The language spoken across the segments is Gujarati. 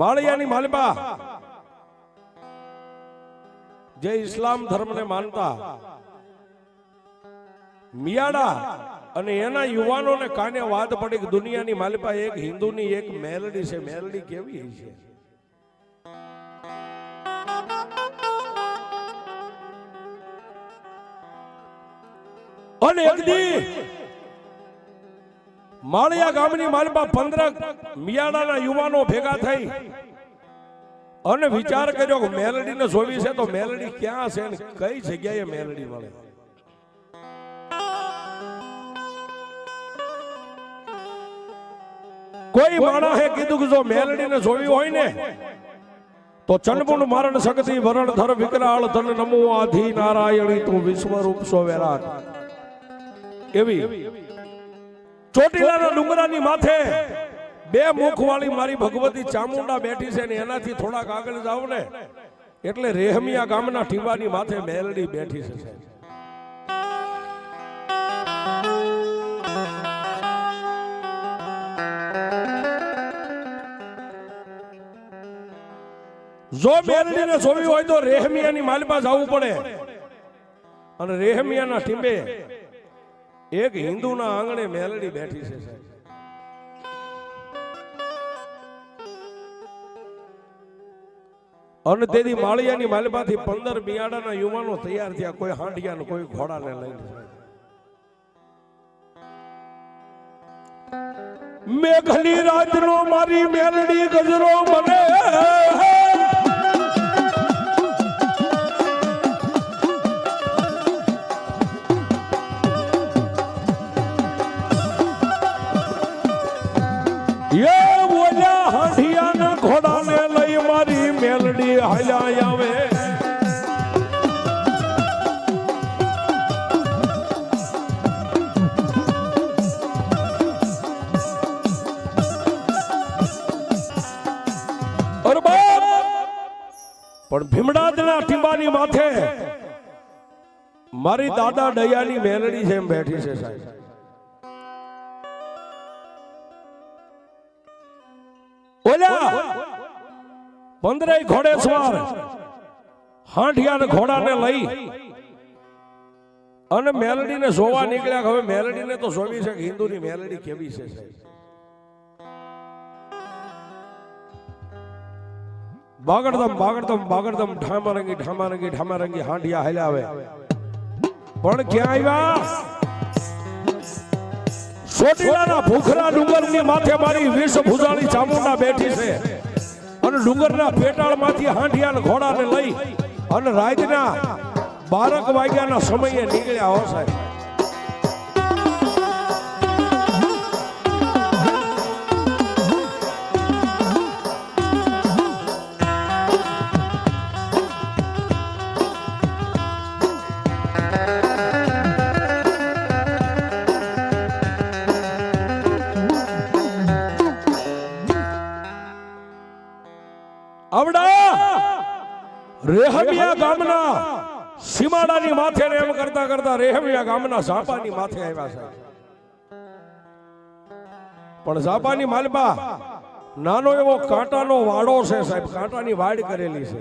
માળિયાની માલિબા. જે ઇસ્લામ ધર્મને માનતા મિયાડા અને એના યુવાનોને કાને વાત પડી કે દુનિયાની માલિપા એક હિન્દુની એક મેલડી છે, મેલડી કેવી છે? અને એક દી માળિયા ગામની માલમાં પંદર મિયાડાના યુવાનો ભેગા થઈ અને વિચાર કર્યો કે મેલડીને જોવી છે તો મેલડી ક્યાં છે ને કઈ જગ્યાએ મેલડી મળે? કોઈ માણસે કીધું કે જો મેલડીને જોવી હોય ને, તો ચંડમુંડ મારણ શક્તિ, વરણ ધર, વિકરાળ ધન, નમો આધી નારાયણી, તું વિશ્વરૂપ સો વેરાટ એવી ચોટીલાના ડુંગરાની માથે બે મુખ વાળી મારી ભગવતી ચામુંડા બેઠી છે ને એનાથી થોડાક આગળ જાવ ને એટલે રેહમિયા ગામના ટીબાની માથે મેલડી બેઠી છે. જો મેલડીને જોવી હોય તો રેહમિયાની માલમાં જવું પડે. અને રેહમિયાના ટીંબે એક હિન્દુના આંગણે મેલડી બેઠી છે સાહેબ. અને તેથી માળિયાની માલપાથી પંદર બિયાડાના યુવાનો તૈયાર થયા, કોઈ હાંડિયા કોઈ ઘોડાને લઈને મેઘની રાતનો મારી મેલડી ગજરો ભીમડાદના ટીંબાની માથે મારી દાદા દયાની મેલડી એમ બેઠી છે સાહેબ ઓલા પંદરે ઘોડે સવાર હાંઠિયા ઘોડાને લઈ અને મેલડીને જોવા નીકળ્યા હવે મેલડીને તો જોવી છે હિન્દુની મેલડી કેવી છે સાહેબ. બાગડદમ બાગડદમ બાગડદમ ઢામારંગી ઢામારંગી ઢામારંગી, હાંડિયા હલાવે પણ ક્યાં આવ્યા? ચોટીલાના ભૂખરા ડુંગરની માથે મારી વિષ ભુજાળી ચામુંડા બેઠી છે. અને ડુંગરના પેટાળમાંથી હાંડિયા ઘોડાને લઈ અને રાતના બારક વાગ્યાના સમયે નીકળ્યા હો સાહેબ. આવડા! રેહમિયા ગામના સીમાડાની માથે ને એમ કરતા કરતા રેહમિયા ગામના ઝાપાની માથે આવ્યા છે પણ ઝાપાની માલબા નાનો એવો કાંટાનો વાડો છે સાહેબ કાંટાની વાડ કરેલી છે.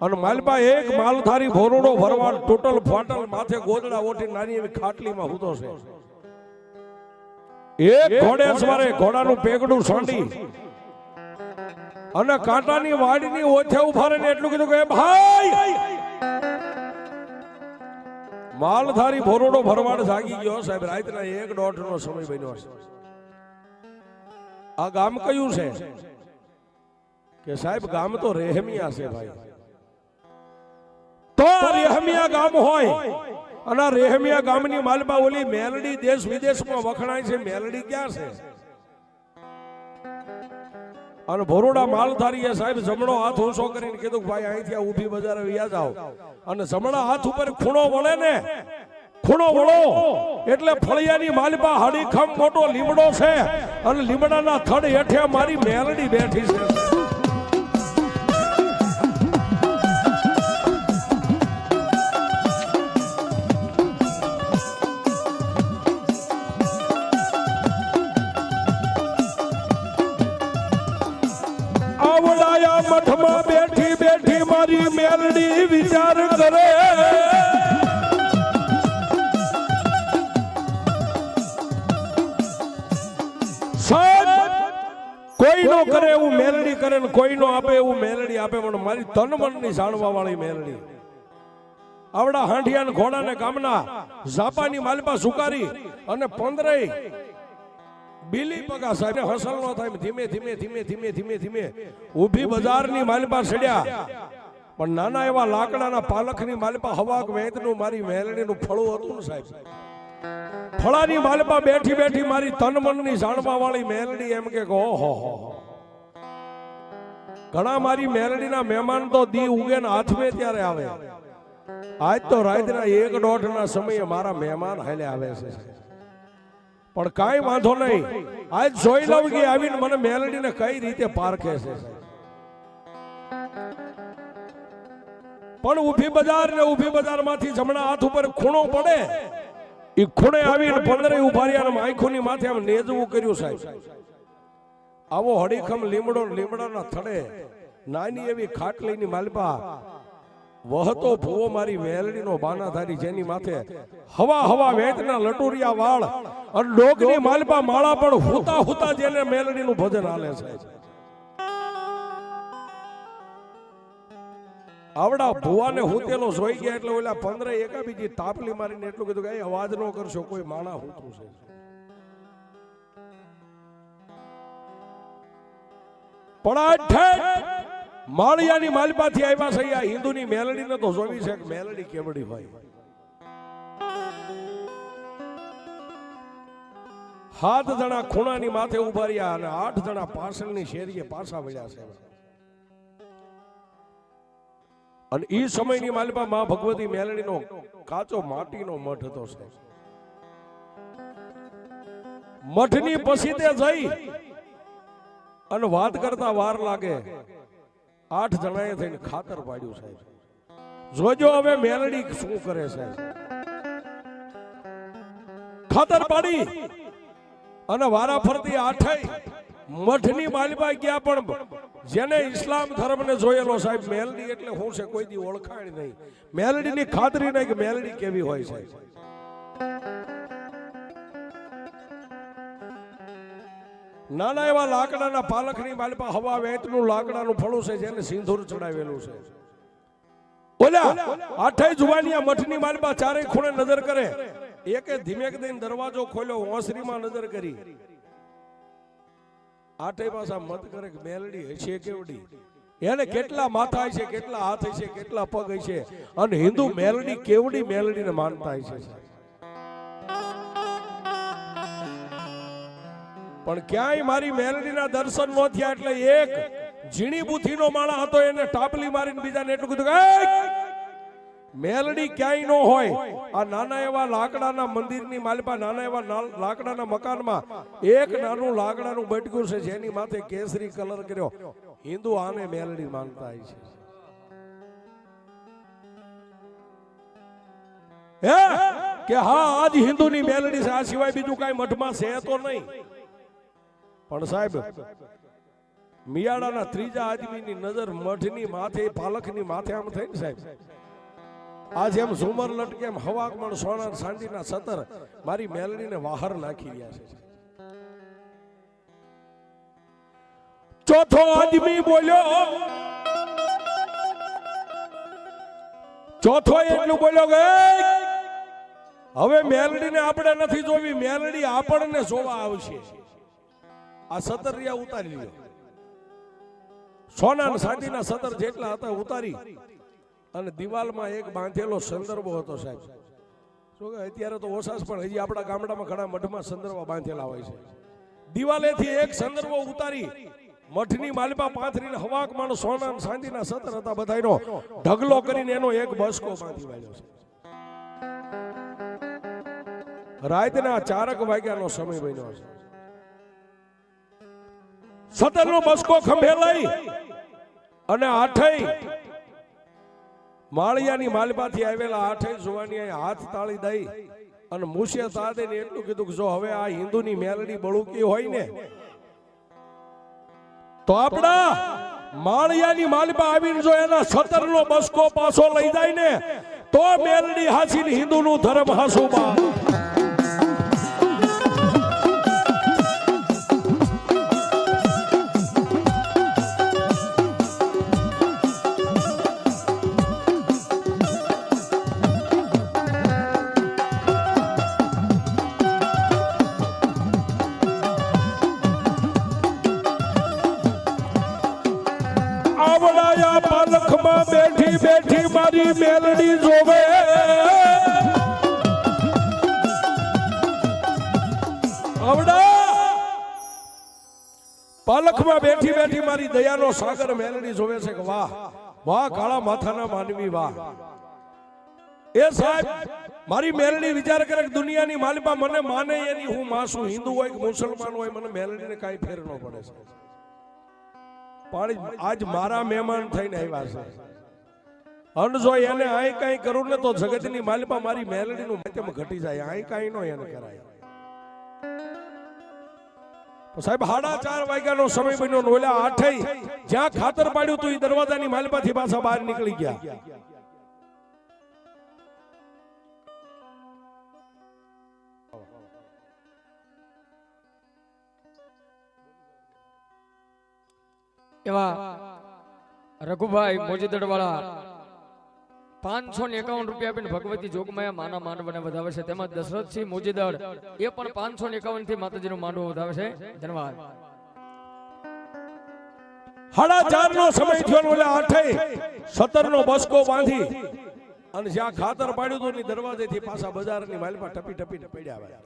અને માલબા એક માલધારી ભોરડો ભરવાડ ટોટલ ફાટલ માથે ગોદડા ઓઠી નાની એવી ખાટલીમાં હૂતો છે. એક ઘોડે સવારે ઘોડાનું પેગડું સાંડી અને કાંટાની વાડીની ઓછે ઊભા રહીને એટલું કીધું કે ભાઈ! માલધારી ભોરડો ભરવાડ જાગી ગયો સાહેબ. રાતના એક દોઢ નો સમય બન્યો છે. આ ગામ કયું છે? કે સાહેબ ગામ તો રેહમિયા છે ભાઈ. તો રેહમિયા ગામ હોય. અને રેહમિયા ગામની માલબા ઓલી મેલડી દેશ વિદેશમાં વખણાય છે. મેલડી ક્યાં છે? અને ભરોડા માલધારીએ સાહેબ જમણો હાથ ઊંચો કરીને કીધું ભાઈ અહીંથી આ ઊભી બજારે વ્યા જાઓ. અને જમણા હાથ ઉપર ખૂણો વળે ને. ખૂણો વળો. એટલે ફળિયાની માલપા હડીખમ મોટો લીમડો છે. અને લીમડાના થડ હેઠે મારી મેલડી બેઠી છે. કોઈ નો કરે એવું મેલડી કરે ને કોઈ નો આપે એવું મેલડી આપે પણ મારી તન મનની જાણવા વાળી મેલડી. આવડા હાંઠિયા ને ઘોડા ને ગામના ઝાપાની માલપા સુકારી અને પંદરે બીલી પગા સાહેબ હસલ નો થાય ધીમે ધીમે ધીમે ધીમે ધીમે ધીમે ઊભી બજારની માલપા સડ્યા પણ નાના એવા લાકડાના પાલખની માલપા હવાક વેતનું મારી મેલડીનું ફળું હતું ને સાહેબ. ફળાની માલમાં બેઠી બેઠી મારી તન મનની જાણવા વાળી મેલડી એમ કે, ઓહો, હો હો. ઘણા મારી મેલડીના મહેમાન તો દી ઉગે ને હાથમે ત્યારે આવે. આજ તો રાતના એક દોઢ ના સમયે મારા મહેમાન હાલે આવે છે. પણ કાંઈ વાંધો નહીં. આજ જોઈ લઉં કે આવીને મને મેલડીને કઈ રીતે પારખે છે. પણ ઊભી બજાર ને ઊભી બજારમાંથી જમણા હાથ ઉપર ખૂણો પડે. એ ખૂણે આવીને પંદરે ઊભા રહ્યા આંખોની માથે આમ નેજવું કર્યું સાહેબ. આવો હડીખમ લીમડો લીમડાના થડે નાની એવી ખાટલીની માલપા વહતો ભૂવો મારી વેલડીનો બાનાધારી જેની માથે હવા હવા વેતના લટુરિયા વાળ અને ડોગની માલપા માળા પણ હુતા હુતા જેને મેલડીનું ભજન હાલે છે. આવડા ભુવાને હોતેલો સોઈ ગયા એટલે ઓલા પંદરે એકા બીજી તાપલી મારીને એટલું કીધું કે "એ અવાજ ન કરશો કોઈ માણા હોતું છે. માળિયાની માલપાથી આવ્યા છે આ હિન્દુની મેલડીને તો જોવી છે કે મેલડી કેવડી હોય. સાત જણા ખૂણાની માથે ઊભા રહ્યા અને આઠ જણા પાછળની શેરીએ પાછા વળ્યા છે. અને એ સમયની માલપા મા ભગવતી મેલડીનો કાચો માટીનો મઠ હતો સાહેબ. મઠની પછી તે જઈ અને વાત કરતા વાર લાગે. આઠ જણાએ થઈને ખાતર પાડ્યું સાહેબ. જોજો હવે મેલડી શું કરે સાહેબ. ખાતર પાડી અને વારા ફરતી આઠે મઠની માલપા ગયા પણ જેને ઇસ્લામ ધર્મને જોયેલો સાહેબ, મેલડી એટલે શું છે, કોઈ દી ઓળખાણ નહીં. મેલડીની ખાતરી નહીં કે મેલડી કેવી હોય સાહેબ નાના એવા લાકડાના પાલખની માલપા હવા વેતનું લાકડાનું ફળું છે જેને સિંધુર ચડાવેલું છે. ઓલા આઠે જુવાનિયા મઠની માલપા ચારે ખૂણે નજર કરે. એકે ધીમેક દઈને દરવાજો ખોલ્યો, ઓસરીમાં નજર કરી. આઠે પાછા મત કરે મેલડી હશે કેવડી એને કેટલા માથા છે, કેટલા હાથ છે, કેટલા પગ છે અને હિન્દુ મેલડી કેવડી મેલડીને માનતા છે પણ ક્યાંય મારી મેલડીના દર્શન ન થયા એટલે એક ઝીણી બુથીનો માળા હતો, એને ટાપલી મારીને બીજાને એટલું કીધું કે "એય! મેલડી ક્યાંય ન હોય. આ નાના એવા લાકડાના મંદિરની માલપા, નાના એવા લાકડાના મકાનમાં એક નાનું લાકડાનું બટકું છે જેની માથે કેસરી કલર કર્યો. હિન્દુ આને મેલડી માનતા હોય છે. હે? કે હા, આજ હિન્દુની મેલડી છે. આ સિવાય બીજું કાંઈ મઠમાં છે તો નહીં. પણ સાહેબ મિયાડાના ત્રીજા આદમીની નજર મઠની માથે, પાલખની માથે આમ થઈ ને સાહેબ? આજ એમ ઝુમર લટકે એમ હવાકમણ સોના સાંડીના સતર મારી મેલડીને વાહર નાખી રહ્યા છે. ચોથો આદમી બોલ્યો, ચોથો એટલું બોલ્યો કે "એય! હવે મેલડીને આપણે નથી જોવી, મેલડી આપણને જોવા આવશે. આ સતર રહ્યા ઉતારી લ્યો. સોના સાંડીના સતર જેટલા હતા ઉતારી. અને દિવાલમાં એક બાંધેલો સંદર્ભો હતો સાહેબ. શું કે, અત્યારે તો જ, પણ હજી આપણા ગામડામાં ઘણા મઠમાં સંદર્ભા બાંધેલા હોય છે. દિવાલેથી એક સંદર્ભો ઉતારી, મઠની માલપા પાથરીને હવાક માણો સોના સાંજીના સતર હતા બધાનો ઢગલો કરીને એનો એક બસકો બાંધી વાળ્યો છે. રાતના ચારક વાગ્યાનો સમય બન્યો છે. સતરનો બસકો ખંભે અને આઠેય માળિયાની માલિપાથી આવેલા આઠે જુવાની હાથ તાળી દઈ અને મુસિયા તાદે ને એટલું કીધું કે જો હવે આ હિન્દુની મેલડી બળુકી હોય ને, તો આપણા માળિયાની માલિપા આવીને જો એના સતર નો બસકો પાછો લઈ જાય ને, તો મેલડી હાસીને હિન્દુ નું ધર્મ હાસુ આવડાયા પાલખમાં બેઠી બેઠી મારી મેલડી જોવે. પાલખમાં બેઠી બેઠી મારી દયાનો સાગર મેલડી જોવે છે કે વાહ વાહ, કાળા માથાના માનવી વાહ. એ સાહેબ, મારી મેલડી વિચાર કરે કે દુનિયાની માલિપા મને માને એની હું માસું હિન્દુ હોય કે મુસલમાન હોય, મને મેલડીને કાંઈ ફેર ન પડે છે પણ આજ મારા મહેમાન થઈને આવ્યા છે. અને જો એને આઈ કાંઈ કરું ને તો જગતની માલિપા મારી મેલડીનું માધ્યમ ઘટી જાય. આઈ કાંઈ નો એને કરાય. તો સાહેબ સાડા ચાર વાગ્યાનો સમય બન્યો ને ઓલા આઠે જ્યાં ખાતર પાડ્યું તું એ દરવાજાની માલિપાથી પાછા બહાર નીકળી ગયા. એવા રઘુભાઈ મોજીદડ વાળા પાંચસો ને એકાવન રૂપિયા આપીને ભગવતી જોગમાયા માના માંડવને વધાવે છે. તેમાં દશરથસિંહ મોજીદડ, એ પણ પાંચસો ને એકાવનથી માતાજીનું માંડવો વધાવે છે. ધન્યવાદ. હાડા ચાર નો સમય થયો ને ઓલા આઠે સત્તર નો બસકો બાંધી અને જ્યાં ખાતર પાડ્યું હતું ની દરવાજેથી પાછા બજારની માલિપા ટપી ટપીને પડ્યા આવ્યા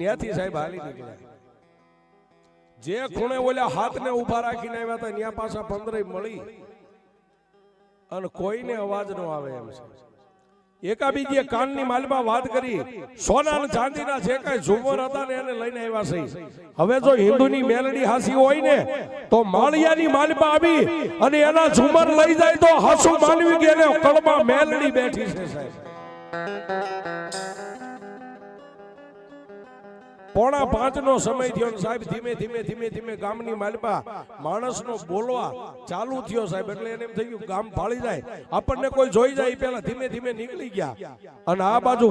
ન્યાથી સાહેબ હાલી નીકળ્યા. જે ખૂણે ઓલા હાથને ઊભા રાખીને આવ્યા હતા ત્યાં પાછા પંદરે મળી. અને કોઈને અવાજ ન આવે એમ છે. એકાબીજીએ કાનની માલમાં વાત કરી. સોના અને ચાંદીના જે કઈ ઝુમર હતા ને એને લઈને આવ્યા છે. હવે જો હિન્દુની મેલડી હાસી હોય ને તો માળિયાની માલમાં આવી અને એના ઝુમર લઈ જાય તો હાસુ માનવી કે એને કળમાં મેલડી બેઠી છે સાહેબ. પોણા પાંચ નો સમય થયો સાહેબ, ધીમે ધીમે ધીમે ધીમે ગામની માલપા માણસનો બોલવા ચાલુ થયો સાહેબ, એટલે એને એમ થઈ ગામ ફાળી જાય. આપણને કોઈ જોઈ જાય પેલા ધીમે ધીમે નીકળી ગયા. અને આ બાજુ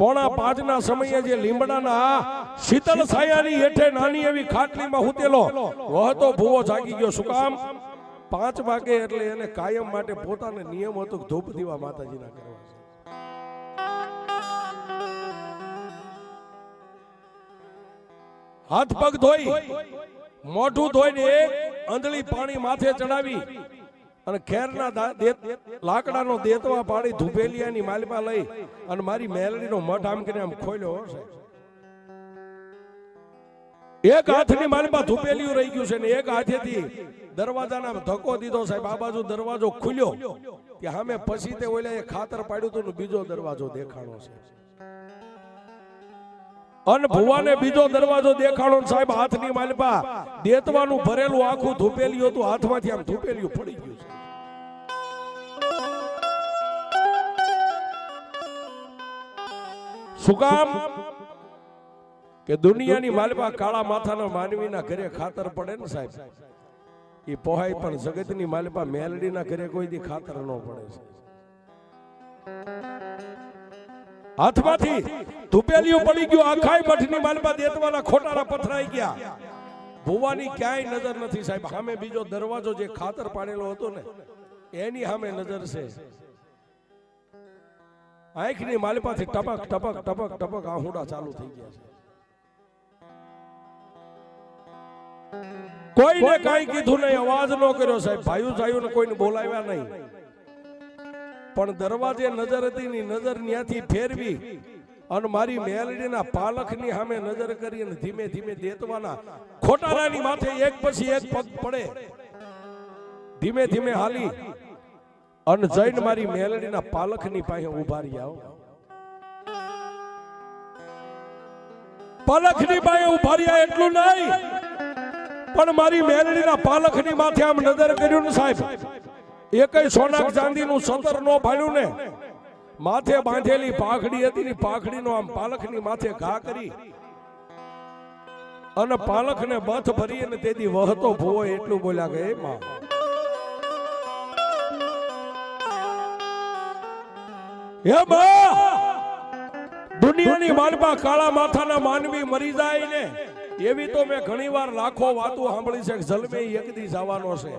પોણા પાંચ ના સમયે જે લીમડાના શીતળ છાયાની હેઠે નાની એવી ખાટલીમાં હુતેલો વહતો ભૂવો જાગી ગયો. શું કામ? પાંચ વાગે એટલે એને કાયમ માટે પોતાને નિયમ હતો ધૂપ દીવા માતાજીના કરવા. હાથ પગ ધોઈ મોઢું ધોઈને એક અંધળી પાણી માથે ચડાવી અને ખેરના લાકડાનો દેતવા પાડી ધુપેલિયાની માલમાં લઈ અને મારી મેલડીનો મઠ આમ કરીને આમ ખોલ્યો હો એક હાથની માલમાં ધુપેલિયું રહી ગયું છે ને એક હાથેથી દરવાજાના ધક્કો દીધો સાહેબ. આ બાજુ દરવાજો ખુલ્યો. કે સામે પછી તે ઓલા ખાતર પાડ્યું હતું બીજો દરવાજો દેખાણો છે. અન ભુવાને બીજો દરવાજો દેખાડો ને સાહેબ હાથની માલપા. દેતવાનું ભરેલું આખું ધૂપેલિયું હતું હાથમાંથી આમ ધૂપેલિયું પડી ગયું છે. સુકામ કે દુનિયાની માલપા કાળા માથાના માનવીના ઘરે ખાતર પડે ને સાહેબ? એ પોહાય પણ જગતની માલપા મેલડીના ઘરે કોઈ દી ખાતર ન પડે છે હાથમાંથી ધુપેલીઓ પડી ગયો, આખાય મઠની માલમાં દેતવાના ખોટારા પથરાઈ ગયા. ભુવાની ક્યાંય નજર નથી સાહેબ. સામે બીજો દરવાજો જે ખાતર પાડેલો હતો ને, એની સામે નજર છે. આંખની માલપાથી ટપક ટપક ટપક ટપક આહુડા ચાલુ થઈ ગયા છે. કોઈને કઈ કીધું નહીં, અવાજ ન કર્યો સાહેબ. ભાઈઓ જાયું કોઈને બોલાવ્યા નહીં. પણ દરવાજે નજર હતી ની નજર ન્યાથી ફેરવી અને મારી મેલડીના પાલખની સામે નજર કરી અને ધીમે ધીમે દેતવાના ખોટારાની માથે એક પછી એક પગ પડે ધીમે ધીમે હાલી અને જઈને મારી મેલડીના પાલખની પાસે ઊભા રહ્યા હો. પાલખની પાસે ઊભા રહ્યા એટલું નહીં, પણ મારી મેલડીના પાલખની માથે આમ નજર કર્યું ને સાહેબ એકય સોના ચાંદીનું સતર નો ભાડ્યું ને? માથે બાંધેલી પાખડી હતી ને પાખડીનો આમ પાલખની માથે ઘા કરી. અને પાલખ ને બથ ભરી અને તેથી વહતો ભૂવો એટલું બોલ્યા કે માં દુનિયાની માનમાં કાળા માથાના માનવી મરી જાય ને? એવી તો મેં ઘણી વાર લાખો વાતો સાંભળી છે જલમે એક દી જવાનો છે.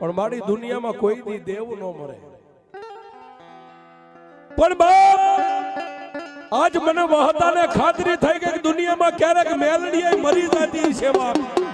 પણ મારી દુનિયામાં કોઈ દી દેવ ન મરે. પણ બાપ આજ મને વહતાને ખાતરી થઈ કે દુનિયામાં ક્યારેક મેલડીએ મરી જતી છે બાપ.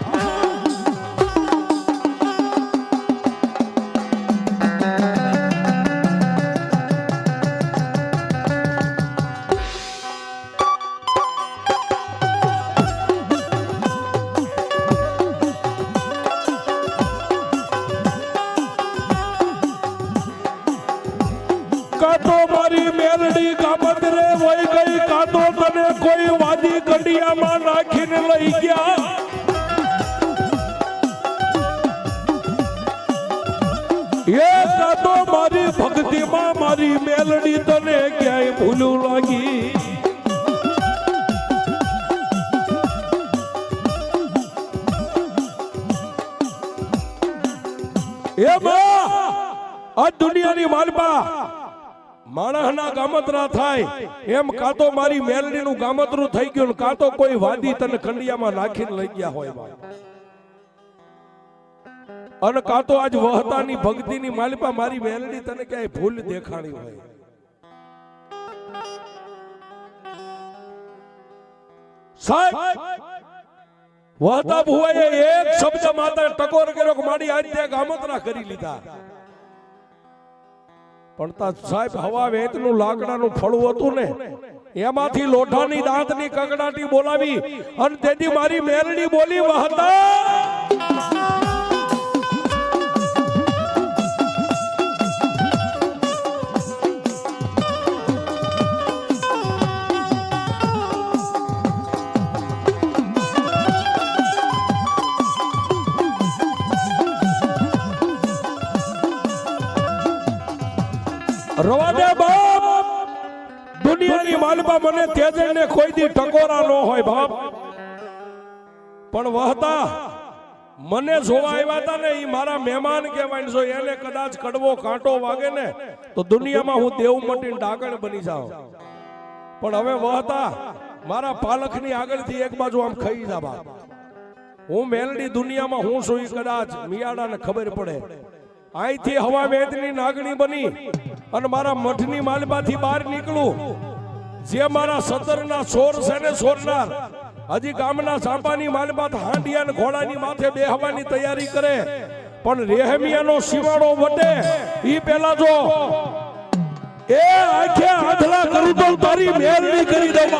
મારી મેલડી તને ક્યાંય ભૂલું લાગી? એ આ દુનિયાની માલપા માણસના ગામતરા થાય. એમ કાં તો મારી મેલડીનું ગામતરું થઈ ગયું કાં તો કોઈ વાદી તને ખંડિયામાં નાખીને લઈ ગયા હોય. અને કાં તો આજ વહતાની ભક્તિની માલિપા મારી વેલડી તને ક્યાંય ભૂલ દેખાણી હોય? કરી લીધા. પણ સાહેબ, હવા વેતનું લાકડાનું ફળું હતું ને, એમાંથી લોઢાની દાંતની કગડાટી બોલાવી અને તેથી મારી મેરડી બોલી, વહતા દુનિયાની મને તેજને કોઈ દી ટકોરા ન હોય, બાપ. પણ વહતા, મને જોવા આવ્યા હતા ને એ મારા મહેમાન કહેવાય જો એને કદાચ કડવો કાંટો વાગે ને, તો દુનિયામાં હું દેવ મટીને ડાકણ બની જાઉં. પણ હવે વહતા, મારા પાલખની આગળથી એક બાજુ આમ ખાઈ જા, બાપ. હું મેલડી દુનિયામાં હું છું કદાચ મિયાડાને ખબર પડે. અહીંથી હવા વેદની નાગણી બની અને મારા મઠની માલમાંથી બહાર નીકળું. જે મારા સતરના સોર છે ને સોરનાર, હજી ગામના સાંપાની માલબાત હાંડિયા ને ઘોડાની માથે બેહવાની તૈયારી કરે પણ રેહમિયાનો સીમાડો વટે ઈ પેલા જો એ આંખે આંધળા કરું તો તારી મેરડી કરી દઉં.